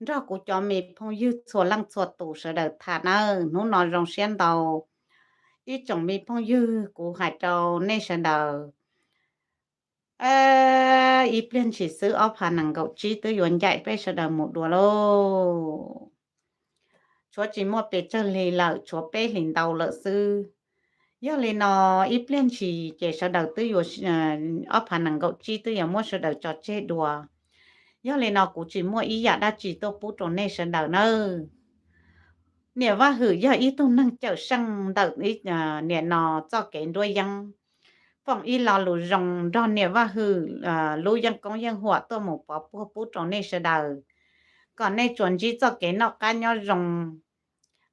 rồi của cho mình phong dư chùa lăng chùa tủ sở đợt thả nơ nó nói rong xuyên đầu. Ý chồng mình phong dư của hải trâu nên sở đờ. Ờ ý bên chỉ sư ốp hà năng gậu chi tư yuan dạy bây sở đờ một đùa lô. Chúa chỉ một bề chân lì lợ, chúa bê hình đầu lợ sư. Giờ lì nó ít liên chỉ chỉ sở đầu tư yuan ở ờ, phần năng gậu chi tư yuan mua sở đầu cho chê đùa do lẽ nó cũng chỉ mua ý giả đã chỉ tôi bút trong này sơn đầu nơ nếu và hử do ý tôi năng chở sang đầu ý nè nó cho cái đuôi răng phòng ý lò lù rồng đó nè và hử lù răng công răng hỏa tôi một bỏ bút bút trong này sơn đầu còn này chuẩn chỉ cho cái nó cá nhau rồng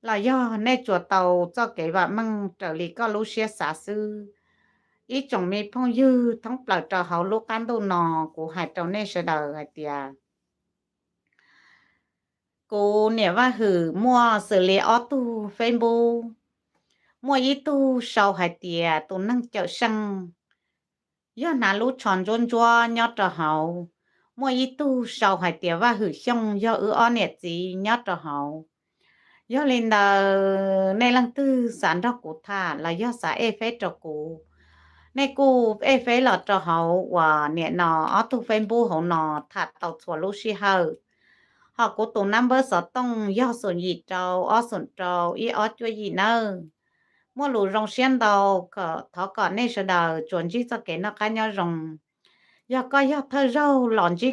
là do này chùa tàu cho cái và măng trở lại có lũ xe xả sư อีจงมีพ่องยืดทั้งเปล่าจะเขาลูกกันดูนอกูหายเจ้าเน่ยเสดอไอเตียกูเนี่ยว่าหือมัวสื่อเลียออตูเฟนบูมั่วอีตู่สาวหายเตียตัวนั่งเจ้าชังย้อนนาลูกชอนจนจ้วยอดจะเขามั่วอีตู่สาวหายเตียว่าหือช่องย้อนอ้อเนี่ยจียอดจะเขาย้อนเลนเดอในลังตื้อสารดอกกูท่าแล้วย้อนสาเอเฟตดอกกู งย่อส่วนยีเจ้าอ้อส่วนเจ้าอีอ้อช่วยยีเนอมั่วหลูรองเชียนเดาก็ทอก่อนในเสดาจวนจีจะเก๋นักกันยอรองย่อก็ย่อเธอเจ้าหลอนจี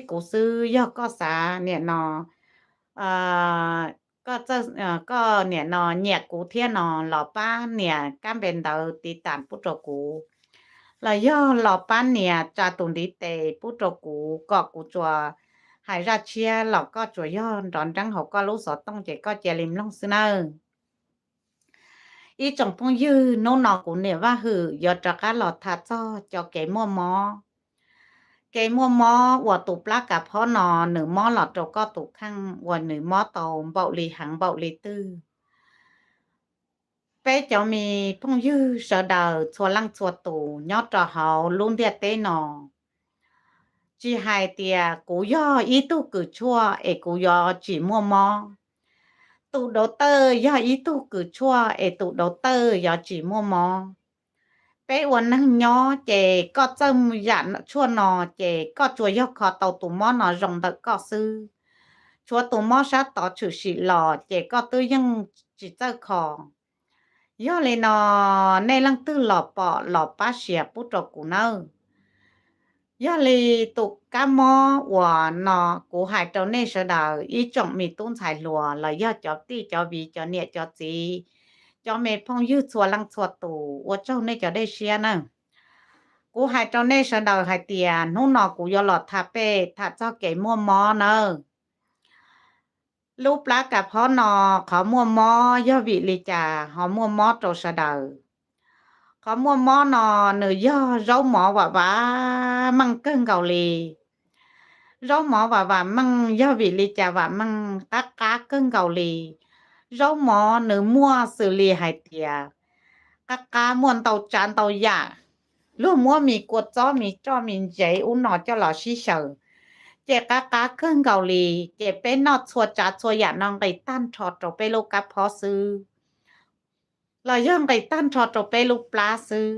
แล้ย่อหลอปั้นเนี่ยจะตุนดีเตผู้ตักูก็กูจัวหายราเชียเราก็จัวย่อดอนจังเขาก็รู้สอต้องเจก็เจริมลงซึนเนออีจงพงยืนโนนอกูเนี่ยว่าหือยอดจักหลอดทาจ้อจ้าเก๋มัวมอเกมัวมอวัวตุปลากับพ่อนอหนึ่งมอหลอดโจก็ตุกข้างวัวหนึ่งมอโตเบาลีหังเบาลีตื้อ bé cháu mi phong dư sợ đờ chùa lăng chùa tù, nhót trò hậu luôn địa tế nọ chỉ hai tia cú yo ý tu cử chua ê cú yo chỉ mua mò tụ đầu tơ, do ý tu cử chua ê tụ đầu tơ, do chỉ mua mò bé uốn năng nhó, chè có châm dạ dặn chua nọ chè có chua yo khó tàu tụ mò nọ rồng đợt có sư. Chua tụ mò sát tỏ chữ sĩ lò, chè có tư dân chỉ tơ khó do lên nó nay lăng tư lọ bỏ lọ ba xìa bút trọ cụ nơ do lì tụ cá mò của nó cụ hải trâu nay sợ đào ý trọng mì tôn xài lùa, là do cho ti cho vì cho nhẹ cho gì cho mẹ phong dư chùa lăng chùa tụ của châu nay cho đây xìa nè cụ hải trâu nay sợ đào hải tiền nó nó cụ do lọt thà bê thà cho cái mua mò nơ ลูกปลากับพ่อนอขอมัวมอย่อวิลิจาหอมัวมอโตสะเดอขอมัวมอนอเนือย่อเราหมอว่าว่ามังเกิ้งเกาหลีเราหมอว่าว่ามังย่อวิลิจาว่ามังตักกาเกิ้งเกาหลีเราหมอเนือมัวสื่อลีหายเตียกากามวนเตาจานเตาหยาลูกมัวมีกวดจ้อมีจ้อมีใจอุ้นหนอเจ้าหล่อชิเฉ เจกากาขึ้นเกาหลี เจเป็นนอดชัวจัดชัวอย่านองไปตั้นชอดจบไปลูกกับพอซื้อเราย่องไปตั้นชอดจบไปลูกปลาซื้อ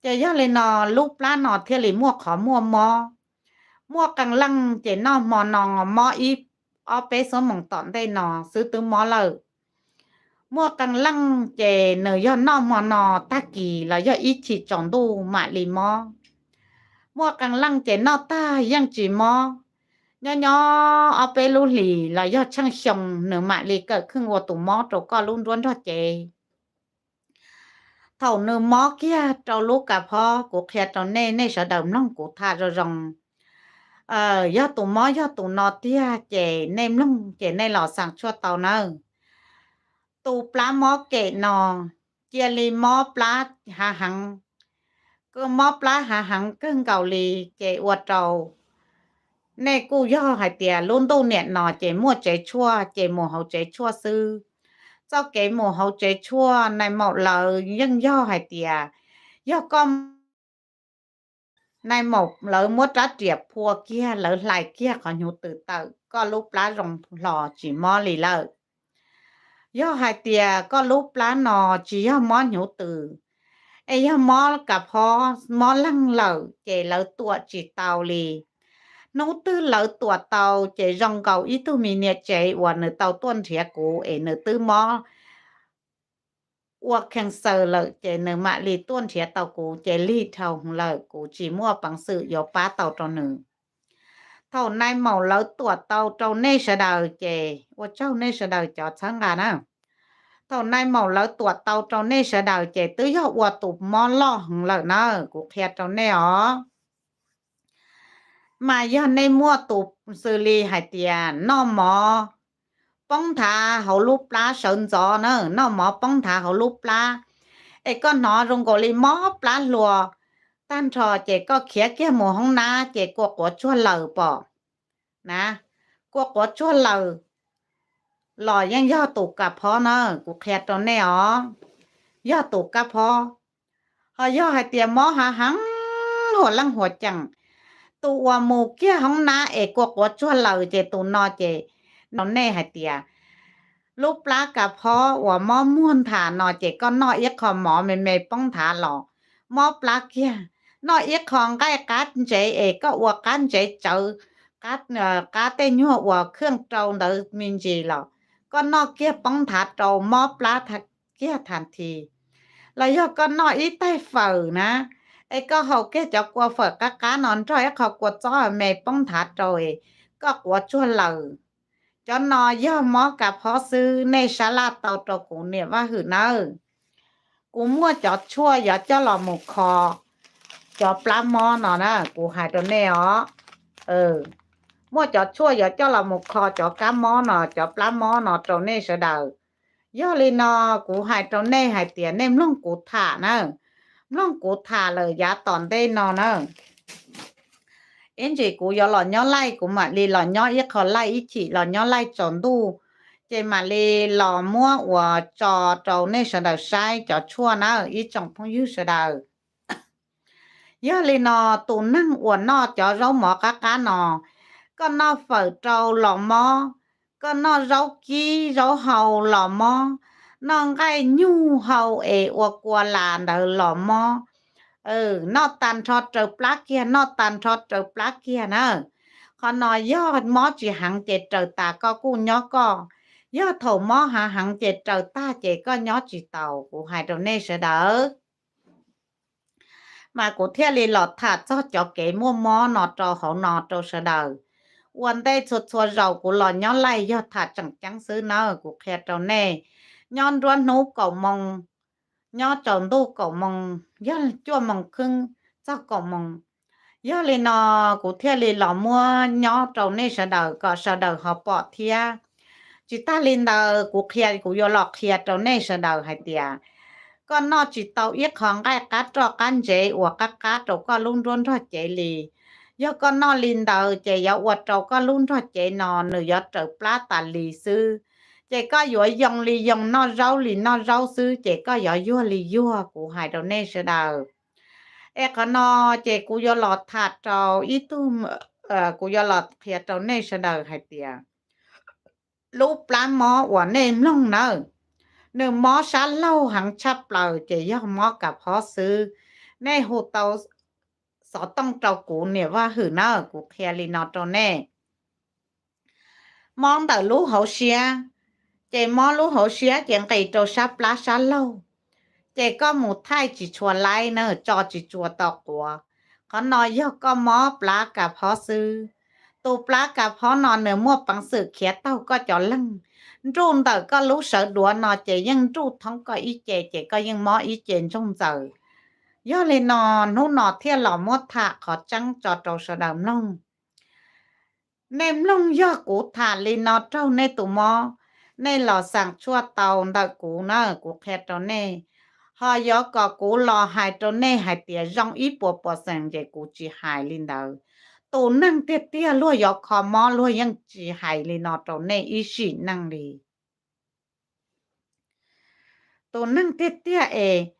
เจะย่อเลยนอลูกปลาหนอเที่ยเลยมั่วขอมั่วมอมั่วกังลังเจนอมอนองมออีออไปสมองตอนได้นอซื้อตึ้งมอเลยมั่วกังลังเจเนยย่อนอมอนอตะกีเราย่ออีฉีจองดูมาลีมอ mua càng lăng chế nó ta yang chỉ mò nhỏ nhỏ ở bên lũ lì, là do chăng xong nửa mạng lì cỡ khưng vào tủ mò trâu có luôn luôn đó chế thầu nửa mò kia, trâu lũ cả phò của kia trâu nê nê sợ đầm nông của tha rồi rồng ờ do tủ mò do tủ nọ tia chế nêm lông chế nê lò sàng cho tàu nơ. Tủ plá mò kệ nọ chia lì mò plá hà hằng. ก็มอปลาหาหังกึ่งเกาหลีเจอวดเราในกูย่อหายเตียลุ่นตู้เนี่ยหนอเจมั่วเจชั่วเจหมูเฮาเจชั่วซื้อเจ้าเก๋หมูเฮาเจชั่วในหมอกเลยยังย่อหายเตียย่อก็ในหมอกเลยมดรัดเจียบพัวเกี้ยเลยลายเกี้ยขอหนูตื่นเตอก็ลูกปลาลงหล่อจีมอลีเลยย่อหายเตียก็ลูกปลาหนอจีย่อมอนหนูตื่น ấy mò gặp họ mò lăng lẩu chế lẩu tua chỉ tàu lì. Nấu tư lẩu tua tàu chế rong cầu ít tu mì nè chế và nửa tàu tuôn thiệt cũ ấy nửa tư mò và càng sợ lợ chế nửa mạ lì tuôn thiệt tàu cũ chế lì thầu lợ cũ chỉ mua bằng sự yếu phá tàu cho nửa tàu nay màu lẩu tua tàu, trâu nay sẽ đào chế và trâu nay sẽ đào cho sáng gà nào ตอนนี้หมอแล้วตัวเตาตอนนี้เสดาวเจตื้อยอวัวตุบมอนล่อหงเลยนะกูแค่ตอนนี้อ๋อมาย้อนในมั่วตุบซื้อลีหายเตียนนอหมอป้องทาเขาลูปลาเฉินจอเนอะนอหมอป้องทาเขาลูปลาไอ้ก็หนอรงกลีมอปลาลัวตั้นทอเจก็เขียแก้หมูห้องนาเจกัวกัวชวเหล่าปอนะกัวกัวชวเหล่า của chua lờ lò ยังย่อตุกกับพอเนอะกูแคตอนแน่อ๋อย่อตุกกับพอ họ ย่อให้เตรียมหมอหาหังหัวลังหัวจังตัวหมูเกี้ยห้องนาเอกกว่าชั่วเราเจตัวนอเจนอนแน่ให้เตียลูกปลากับพอว่าหมอม่วนถานอเจก็นอเอียกของหมอไม่ไม่ป้องถาหรอหมอปลาเกี้ยนอเอียกของใกล้กัดเจเอกก็ว่ากันเจเจอกัดเอ่อกัดเต้นยั่วว่าเครื่องเจ้าเดิมินจีหรอก ก็นอกเกี้ยป้องถาเตามอปลาทักเกี้ยทันทีแล้วยอก็นออีใต้ฝืานะไอ้ก็เขาเกี้ยจะกลัวฝืนกะกานอนจ้อยเขากลัวจ้อแม่ป้องถาเตยก็กลัวชั่วเหล่าจนนอย่อมอกับพอซื้อในชาลาเตาตักูเนี่ยว่าหือเนอกูมั่วจอดชั่วอย่าเจ้าหล่อหมกคอจอดปลาหมอหนอนะกูหายตัวแน่อเออ ไล่อีฉีหล่อนย่อไล่จอนดูเจมาลีหล่อมั่วว่าจอเจ้าในสดาใช้จอชั่วนะอีจงพงยูสดาย่อลีนอตูนั่งอวนนอจอเราหมอกะกานอก็นอเฝอเจ้าหล่อมอก็นอ có nó phở trâu lò mò có nó rau kí rau hầu lò mò nó ngay nhu hầu ế ua qua là đỡ lò mò ừ nó tàn cho trâu plá kia nó tàn cho trâu plá kia nữa còn nó do mò chỉ hẳn chế trâu ta có cu nhó co. Do thổ mò hả hẳn chế trâu ta chế có nhó chỉ tàu của hai trâu nê sẽ đỡ. Mà cụ thiết lì lọt thả cho cho kế mua mò nó cho hậu nó cho sẽ đỡ วันได้ชดชัวเราของหล่อนย้อนไล่ยอดถาจังจังซื้อนอะกูแค่เราแน่ย้อนร้อนนู้ก่ามองย้อนจอนดูเก่ามองย้อนจ้วมองครึ่งเจ้าเก่ามองย้อนเลยนอกูเที่ยเลยหล่อมัวย้อนเราเน่สด็จก็เสะเดอหอปอเที่ยจิตตาลินเดอกูเคลียกูยอหลอกเคลียเราเน่สด็จให้เตียก็นอจิตเตาเอียของไก่กัดจอกันเจ๋อวกัดกัดเราก็ลุ้นร้อนทอดเจลี ยก็นอนลินเดาเจยอวดเราก็ลุ้นทอดเจนอนหรือยอดเจอปลาตาลีซื้อเจก็ย่อยองลียองนอนเราลีนอนเราซื้อเจก็ย่อยั่วลียั่วกูหายเราเนเสดาเอขนอเจกูยอหลอดถาดเราอีตุ้มเอ่อกูยอหลอดเพียเราเนเสดาหายเตียลูกปลาหมออวนเนมล่องเนอเนื้อหมอชันเล่าหังชับเปล่าเจย่อหมอกับพอซื้อในหูเตา สอต้องเจ้ากูเนี่ยว่าหือน่ากูเคลียรีนอตเน่มองแต่ลูกเขาเชียเจมองลูกเขาเชียเจียงไก่โจชับปลาชันเล่าเจก็หมูไทยจีชัวไลเนอจอจีชัวตอกัวเขานอยกก็มอปลากับพอซื้อตูปลากับพอนอนเนื้อมั่วปังสือเขียเต้าก็จอลังรูนแต่ก็รู้เสือดัวนอเจยังรูท้องก็อีเจเจก็ยังมออีเจนจงเจอ do lên nò nô nọ thia lò mốt thả khó cho trâu sợ đầm lông nem lông do cú thả lên nọ trâu nê tù mò. Nê lò chua tàu đợi cú nơ, cú khe trâu nê. Họ gió có cú lò hại trâu nê hại tía rong ít bùa bùa sàng dạy cú chỉ hại lên đầu tù năng tiết tia lúa gió khó mò lúa ยัง chỉ hại lên nọ trâu nê ý xỉ năng đi tù năng tiết tia ê e,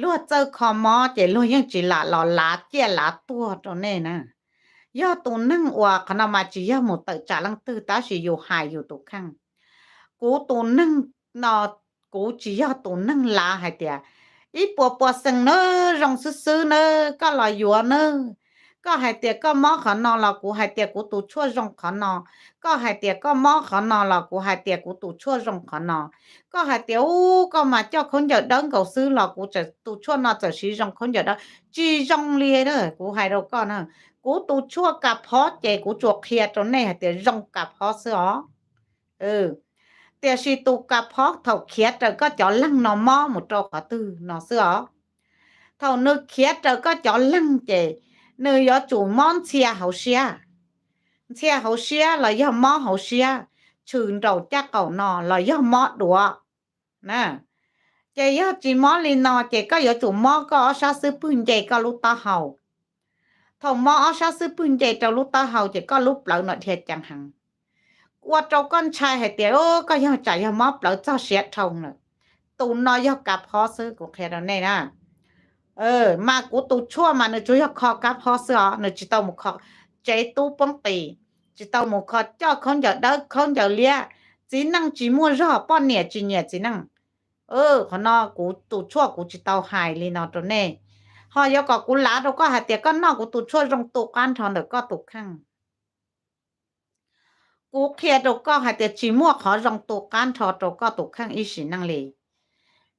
ลวดเจอคอมอเจลวยยังจีละหลอหลาเจียหลาตัวตอนนี้นะย่อตัวนั่งว่าขณะมาจีย่อหมดเตจ่าลังตื้อตาสิอยู่หายอยู่ตัวข้างกูตัวนั่งนอกูจีย่อตัวนั่งลาหายเตียอีปัวปัวสังเนอรองซื้อเนอก็ลอยยัวเนอ ก็หายเตียก็มอขอนอเรกูหายเตียกูตูชั่วรงขอนอก็หายเตียก็มอขอนอเรกูหายเตียกูตูชั่วรงขอนอก็หายเตียอู้ก็มาเจ้าคนเยอะดังกูซื้อเรกูจะตูชั่วนอจะชี้รงคนเยอะดังจีรงเลียเด้อกูหายเราก็เนอะกูตูชั่วกับพอเจกูจวกเคลียจนแน่หายเตียรงกับพอเสือเออเตียสีตูกับพอเถ่าเคลียตจก็จะลั่งนอมอหมดจอขอตื้อนอเสือเถ่านึกเคลียจก็จะลั่งเจ เนื้อยอจูมอนเชียเขาเชียเชียเขาเชียเราย่อมอเขาเชียชื่นเราจ้าเก่านอเราย่อมอดัวนะเจยอจีมอลินอเจก็ยอจูมอก็อชาซื้อปืนเจก็ลูกตาเห่าถมมออชาซื้อปืนเจจะลูกตาเห่าเจก็ลูกเปล่าหน่อยเทียจังหังกว่าเจ้าก้อนชายให้เตียโอ้ก็ย่อใจย่อมอเปล่าเจ้าเสียทองเลยตูนนอยย่อกลับพอซื้อกูแค่นั้นแน่นะ เออ มากูตูชั่วมาเนจุยคอกับฮอเสือเนจิตเอมุขอใจตู้ป้องตีจิตเอมุขอเจ้าคนเดียวเด้อคนเดียวเลี้ยจีนั่งจีมัวรอป้อนเหนียจีเหนียจีนั่งเออขอนอกูตูชั่วกูจิตเอหายเลยนอตัวเน่ฮอยก็กูลาล้วก็หาเตียก็นอกูตูชั่วตรงตุกันทองเด็กก็ตุกข้างกูเคลียร์ตก็หาเตียจีมัวขอตรงตุกันทองตก็ตุกข้างอีสินั่งเลย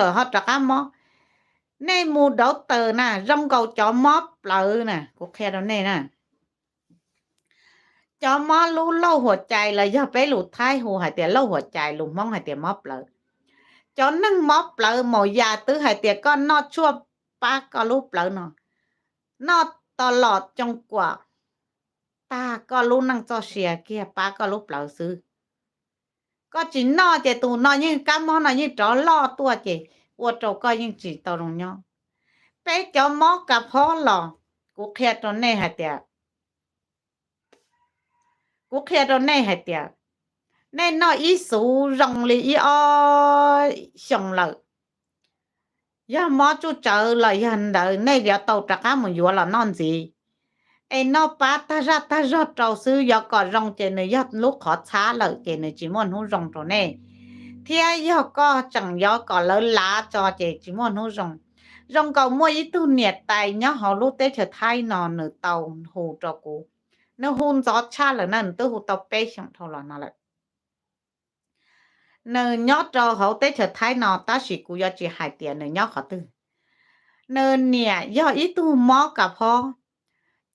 รอฮะจากก้ามอในหมู่ดอกเตอร์น่ะรองเกาจอมอบเปล่าน่ะกูแค่ตรงนี้น่ะ cho mó lú lâu หัวใจเลยย่อไปหลุดท้ายหัวหายเตียเล่าหัวใจลุงมองหายเตียมอบเลยจอนั่งมอบเลยหมอยาตื้อหายเตียก็นอดชั่ว ป้าก็รูปเลยเนาะนอตลอดจงกว่าป้าก็รู้นั่งจอเสียเกียป้าก็รูปเลยซื้อก็จีนอเจตูนอยิ่งกำมอนอยิ่งจอล่อตัวเจวัวโจก็ยิ่งจีตรงเนาะไปจอมอกับพ่อหรอกูแค่ตรงนี้หายเตีย cú kia đâu này hay tiệt nên nó ý số rong li ý o xong lợi Dạ, ya mà chú chờ là hiện đời này giờ tàu trả cá một vừa là non gì? Em nó ba ta ra ta ra trâu sư giờ có rong trên này giờ lúc khó xá lợi trên này chỉ muốn hú rong rồi nè. Thì giờ có, chẳng giờ có lỡ lá cho chị chỉ muốn hú rong. Rong cầu mua ý tu nhiệt tài, nhớ họ lúc tết trở thay nọ nửa tàu hồ cho cô nó hôn gió cha là nó tư hồ tàu bê xong thâu là nó lại nơ nhót cho họ tế trở thái nọ ta chỉ cú do chỉ hai tiền nơ nhót họ tư. Nơ nè, do ý tu mó cả phó.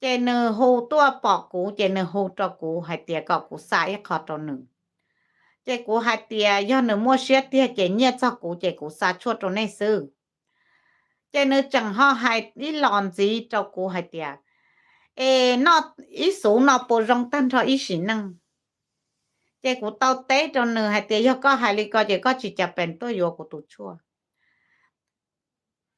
Chè nơ hồ tua bỏ cú, chè nơ hồ cho cú, hai tiền có cú sai khó cho nờ chè cú hai tiền do nơ mua xe tiền chè nhẹ cho cú, chè cú sa chua cho nay sư. Chè nơ chẳng ho hai đi lòn gì cho cú hai tiền ê, nó, ý số nó bổ rong tan cho ý sĩ năng. เจ้ากูเต้าเต้จนหนึ่งหายเตียก็หายลีก็เจ้าก็จิจะเป็นตัวโยกูตุชั่ว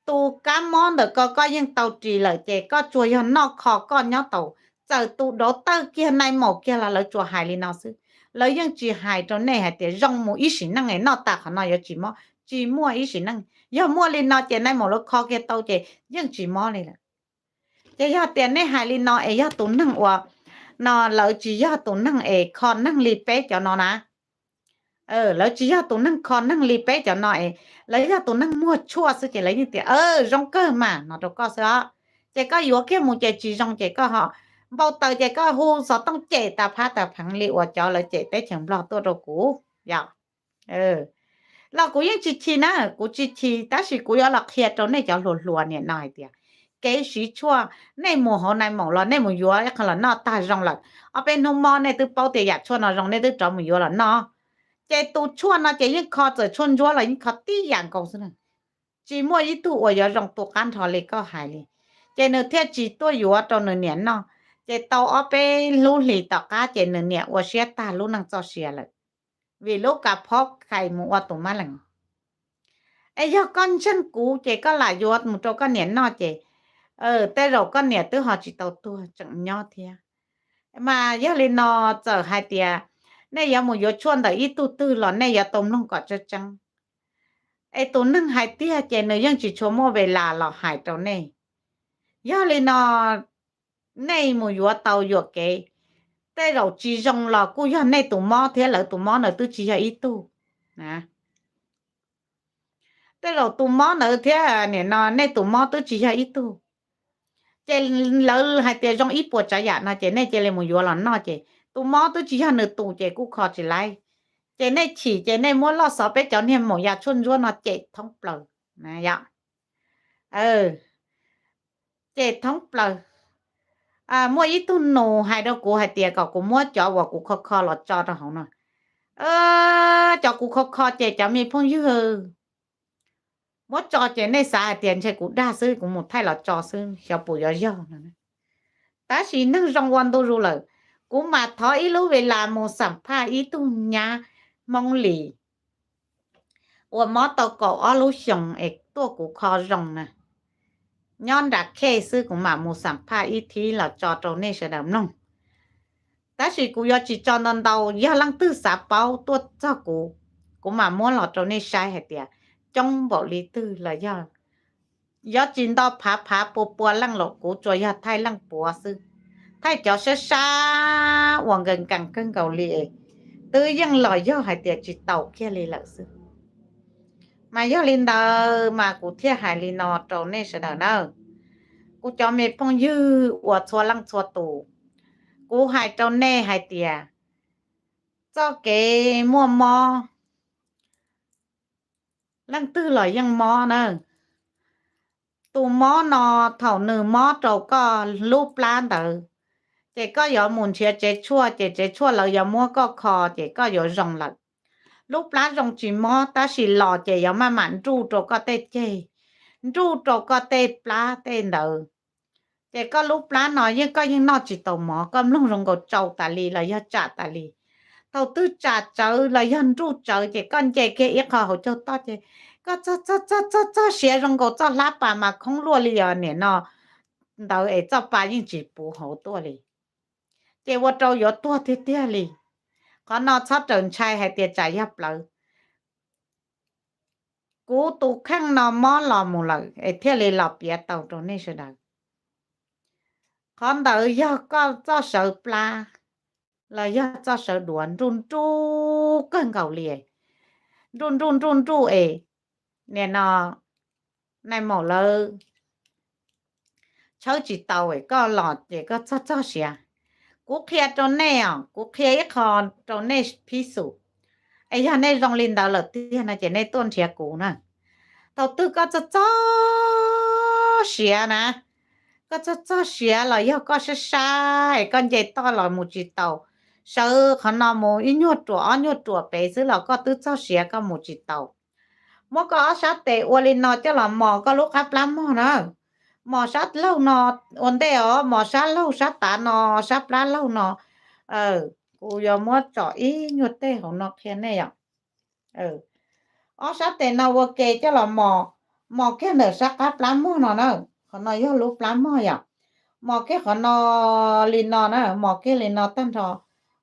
ตัวก้ามอนเด็กก็ก็ยังเต้าจีเลยเจ้ก็ชัวยอนนอกคอก็ย้อเต้าเจอตูดอเตอร์เกี่ยในหมอกเกียละแล้วชัวหายลีนอซึแล้วยังจีหายจนในหายเตียร่องมืออีสินั่งไงนอตาขนาอยจีมอจีมัวอีสินั่งย่อมัวลีนอเจ้ในหมอกแล้วคอเกียเต้าเจ้ยังจีมอเลยล่ะเจ้ยอเตียนในหายลีนอเอยอตัวนั่งว่า นอนเราจียอดตุนนั่งเอคอนนั่งรีเป๊ะเจ้านอนนะเออแล้วจียอดตุนนั่งคอนนั่งรีเป๊ะเจ้านอเอแล้วยอดตุนนั่งมั่วชั่วสิเจเลยนี่เตียเออรองเกอร์มานอตก็เสือเจก็อยู่แค่มูเจจีรองเจก็เหาะเบาเตอเจก็ฮูสอต้องเจตาพาตาพังลีว่าจอเลยเจเต้เฉิงบลอตัวเรากูอยากเออเรากูยังจีทีนะกูจีทีแต่สิกูยอหลักเคียตรงนี้จะหลัวๆเนี่ยหน่อยเดีย ว kế sĩ chua này mùa họ này mỏng là này mùa yếu ấy là nó ta rong là ở bên nông mò này từ bao tiền giặt chua nó rong này từ trọ mùa yếu là nó chế tu chua nó chế những khó giờ chuôn chua là những khó tí dạng cầu xin chỉ mua ít tu ở giờ rong tu can thọ lì có hại lì chế nữa thế chỉ tu yếu trong nửa niệm nó chế tàu ở bên lũ lì tàu cá chế nửa niệm ở xe ta lũ năng cho xe lại vì lúc cả phóc khai mua ở tụ má lằng ấy giờ con chân cũ chế có lại yếu một chỗ con niệm nó chế ờ แต่เราก็เนี่ยตื้อหอจิตเอาตัวจังยอดเทียมาเยอะเลยนอเจอ hai เตียเนี่ยยังมูยชวนแต่อีตู้ตื้อหลอนเนี่ยอย่าต้มลงก่อนจะจังไอ้ตัวนึง hai เตียเจเนยังจิชัวโม เจเราหายเตียจงอีปวดใจยะนะเจเน่เจเลยมูยัวหลอนนอเจตูมอตัวจีฮันเนตูเจกูคอจิไรเจเน่ฉี่เจเน่ม้วนลอสอเปจอนเนี่ยหมอยาชุนยัวนอเจท้องเปล่านะยะเออ เจท้องเปล่าอ่ามัวอีตุนโนหายดอกกูหายเตียก็กูมัวจอว่ากูคอคอหลอดจอตะหงน่อยเออจอกูคอคอเจจะมีพงยื้อ mỗi trò chuyện này xã tiền chơi cũng đa sư cũng một thay là trò sư hiểu bù giờ giờ ta chỉ năng rong quan đâu rồi là mà thói ý về là một sản pha ý tu nhà mong lì và mỏ tàu cổ ở lúc sông ấy tua cũng khó rong nè nhon đã khe sư cũng mà một sản pha ít thì là cho trò này sẽ đầm nông ta chỉ cũng do chỉ cho non đầu do lăng tư xã bao tua cho cũng cũng mà muốn là trò này sai hết tiệt อนนเดายาลังตื้อสาเปาตัวเจ้ากูกูมาม้วนเราตรงนี้ใช้เหตุเดีย trong bộ lý tư là do do chính đó phá phá bùa bùa lăng lộ của cho ya thay lăng bùa sư thay cho sẽ xa hoàng gần càng cân cầu lì tư dân lời do hải tiệt chỉ tàu kia lì lợi sư mà do linh đờ mà của thiên hải lì nọ trâu nên sẽ đờ nơ của cho mẹ phong dư của chùa lăng chùa tù của hải trâu nê hải tiệt cho cái mua mò ลันตื้อหลอยยังมอเนอะตูมอนอเถ่าหนึ่งมอเจ้าก็รูปล้านเต๋อเจก็อย่าหมุนเชียเจชั่วเจเจชั่วเราอย่ามั่วก็คอเจก็อย่ารงหลักรูปล้านรงจีมอแต่สิหล่อเจ๊อย่ามาหมันจู่เจ้าก็เต้เจ๊จู่เจ้าก็เต้ปลาเต้เต๋อเจก็รูปล้านหน่อยยังก็ยังนอจิตตมอก็ลุ่งรงก็เจ้าตาลีเราอย่าจ่าตาลี đầu tư trả chợ là dân ru chợ chỉ con trẻ kia ít họ hỗ trợ to chỉ có cho cho cho cho cho xe rong cổ cho lá bà mà không lúa liền à nè nó đầu ấy cho bà nhưng chỉ bù hậu tua đi chỉ vô trâu yếu tua thì tia đi có nó cho trần trai hay tia trả nhập lợi cú tu khăn nó mó lò mù lợi ấy tia lì lọc bia tàu trong này sẽ đời con đầu do có cho sợ pla ลาอยาจะเสดวนรุนจูกันเก่าเลยรุนรุนรุนจูเอเนี่ยนะในหมอเลยเช้าจีเตาเอก็หลอดเด็กก็จ้าจ้าเสียกูเคลียร์จนแนอะกูเคลียร์คอนจนแน่พิสูจไอ้ยาในโรงเรียนดาวเหลือที่นะเจในต้นเสียกูนะเตาตื้ก็จะเจ้าเสียนะก็จะเจ้าเสียเราอยากก็ใช่ใช่ก้อนใต่อหลอดมูจิเตา เชื่อขนมอีนยดตัวอันยดตัวไปซื้อเราก็ตื้อเจ้าเสียก็หมูจิตเตามอก็ชัดเตอวลินนอเจ้าหล่อหมอก็ลูกครับล้ำหมอนะหมอชัดเล่านออันเดียวหมอชัดเล่าชัดตานอชัดร้านเล่านอเออกูยอมว่าจ่ออีนยดเต้ของนอกแค่เนี้ยอย่างเอออชัดเตนอวเกเจ้าหล่อหมอหมอแค่เดือชักครับล้ำหมอนอนะขนอย่อลูกล้ำหมออย่างหมอแค่ขนอลินนอนะหมอแค่ลินนอตั้งทอ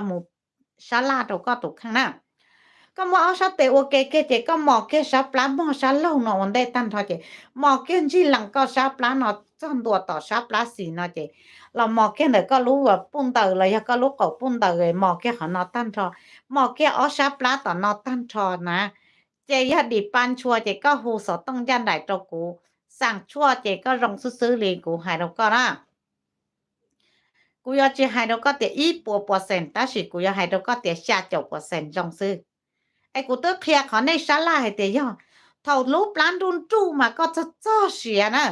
ดหมูศาลาตัวก็ตกข้างหน้าก็มอเอาซะเตโอเคเกเจก็มอเกซาปลามอซาเล่าเนาะวันได้ตั้นทอเจมอเกนจีหลังก็ซาปลาเนาะจ้องตัวต่อซาปลาสีเนาะเจ เรามอเกนเดก็รู้ว่าปุ่นเตอเลยก็รู้ก็ปุ่นเตอเลยมอเกเขาเนาะตั้นทอมอเกเอาซาปลาต่อเนาะตั้นทอนะ เจยดีปันชัวเจก็หูสอต้องยันได้ตัวกูสั่งชั่วเจก็รองซื้อเลยกูหายแล้วก็นะกูอยากจะให้เราก็เตียอีปัวเปอร์เซ็นต์แต่สิกูอยากให้เราก็เตียชาเจ้าเปอร์เซ็นต์รองซื้อไอ้กูต้องเคลียร์เขาในศาลาให้เตียย่อเท่ารูปร้านดุนจูมาก็จะจ้อเสียนะ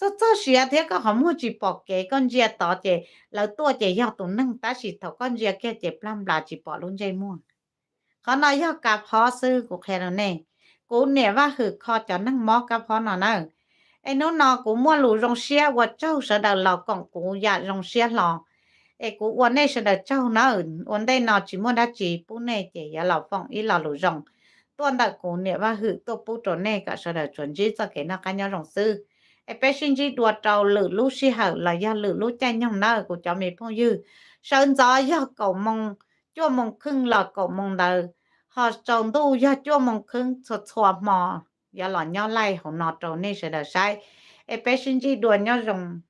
จะจ้อเสียเทียก็หอมหัวจีปอกเกก้อนเจียต่อเจแล้วตัวเจย่อตัวนั่งแต่สิเท่าก้อนเจียแกเจ็บลำลาจีปอลุ้นใจม่วงเขานายกกับพอซื้อกูแค่นั้นเองกูเนี่ยว่าคือคอจะนั่งมอกับพอหน่อยนะไอ้นู้นนอกูมั่วหลูรงเสียว่าเจ้าเสดเรากองกูอยากรงเสียหลอไอ้กูวันนี้เสดเจ้าเนอะวันได้นอจิมั่วได้จีปูเน่เจียเราฟองอีเราหลูรงตัวดักกูเนี่ยว่าหือตัวปูตัวเน่ก็เสดจวนจีจะเกนักกันยอรงซื้อ ไอ้เป็ชินจีตัวเจ้าหรือลูสิหาเราอยาหรือลูเจย่องเนอะกูจะมีพ่อยื้อเชิญจอยาเก่ามงจ้วมงครึ่งหลอเก่ามงเดอหอจงดูยาจ้วมงครึ่งสดสวมอ ya lo nhau lai hồng nọ trâu nên sẽ đợi sai e bé sinh chi đùa nhau rồng